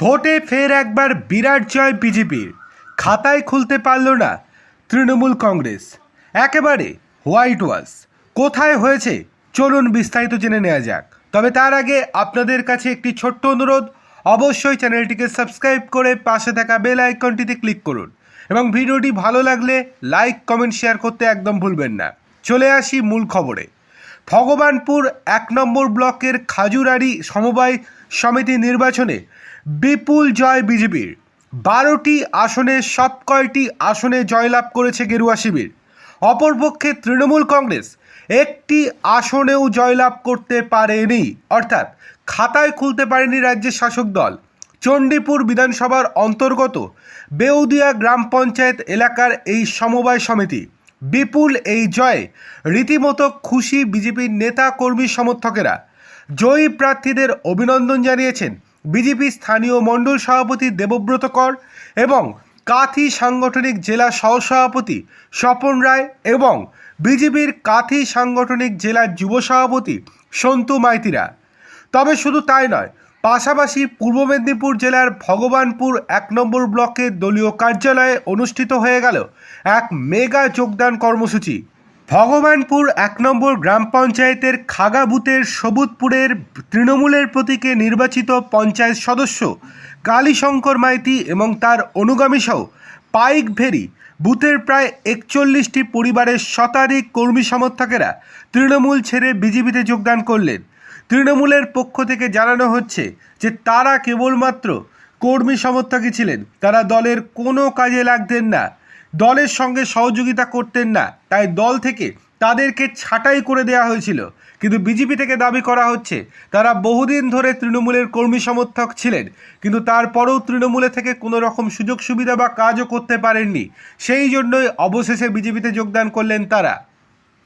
ভোটে ফের একবার বিরাট জয় বিজেপির। খাতায় খুলতে পারল না তৃণমূল কংগ্রেস। একেবারে হোয়াইট ওয়াশ। কোথায় হয়েছে? চলুন বিস্তারিত জেনে নেওয়া যাক। তবে তার আগে আপনাদের কাছে একটি ছোট্ট অনুরোধ। অবশ্যই চ্যানেলটিকে সাবস্ক্রাইব করে পাশে থাকা বেল আইকনটিতে ক্লিক করুন এবং ভিডিওটি ভালো লাগলে লাইক, কমেন্ট, শেয়ার করতে একদম ভুলবেন না। চলে আসি মূল খবরে। ভগবানপুর এক নম্বর ব্লকের খাজুরারি সমবায় সমিতি নির্বাচনে বিপুল জয় বিজেপির। বারোটি আসনে সব কয়টি আসনে জয়লাভ করেছে গেরুয়া শিবির। অপরপক্ষে তৃণমূল কংগ্রেস একটি আসনেও জয়লাভ করতে পারেনি। অর্থাৎ খাতায় খুলতে পারেনি রাজ্যের শাসক দল। চণ্ডীপুর বিধানসভার অন্তর্গত বেউদিয়া গ্রাম পঞ্চায়েত এলাকার এই সমবায় সমিতি বিপুল এই জয়ে রীতিমতো খুশি বিজেপির নেতা কর্মী সমর্থকেরা। জয়ী প্রার্থীদের অভিনন্দন জানিয়েছেন বিজেপি স্থানীয় মণ্ডল সভাপতি দেবব্রত কর এবং কাথি সাংগঠনিক জেলা সহসভাপতি স্বপন রায় এবং বিজেপির কাথি সাংগঠনিক জেলা যুব সভাপতি সন্তু মাইতিরা। তবে শুধু তাই নয়, পাশাপাশি পূর্ব মেদিনীপুর জেলার ভগবানপুর এক নম্বর ব্লকের দলীয় কার্যালয়ে অনুষ্ঠিত হয়ে গেল এক মেগা যোগদান কর্মসূচি। ভগবানপুর এক নম্বর গ্রাম পঞ্চায়েতের খাগা বুথের সবুজপুরের তৃণমূলের প্রতীকে নির্বাচিত পঞ্চায়েত সদস্য কালীশঙ্কর মাইতি এবং তার অনুগামী সহ পাইক ভেরি বুথের প্রায় একচল্লিশটি পরিবারের শতাধিক কর্মী সমর্থকেরা তৃণমূল ছেড়ে বিজেপিতে যোগদান করলেন। তৃণমূলের পক্ষ থেকে জানানো হচ্ছে যে তারা কেবলমাত্র কর্মী সমর্থকই ছিলেন। তারা দলের কোনো কাজে লাগতেন না। দলের সঙ্গে সহযোগিতা করতেন না। তাই দল থেকে তাদেরকে ছাঁটাই করে দেওয়া হয়েছিল। কিন্তু বিজেপি থেকে দাবি করা হচ্ছে, তারা বহুদিন ধরে তৃণমূলের কর্মী সমর্থক ছিলেন, কিন্তু তারপরেও তৃণমূলে থেকে কোনো রকম সুযোগ সুবিধা বা কাজও করতে পারেননি। সেই জন্যই অবশেষে বিজেপিতে যোগদান করলেন তারা।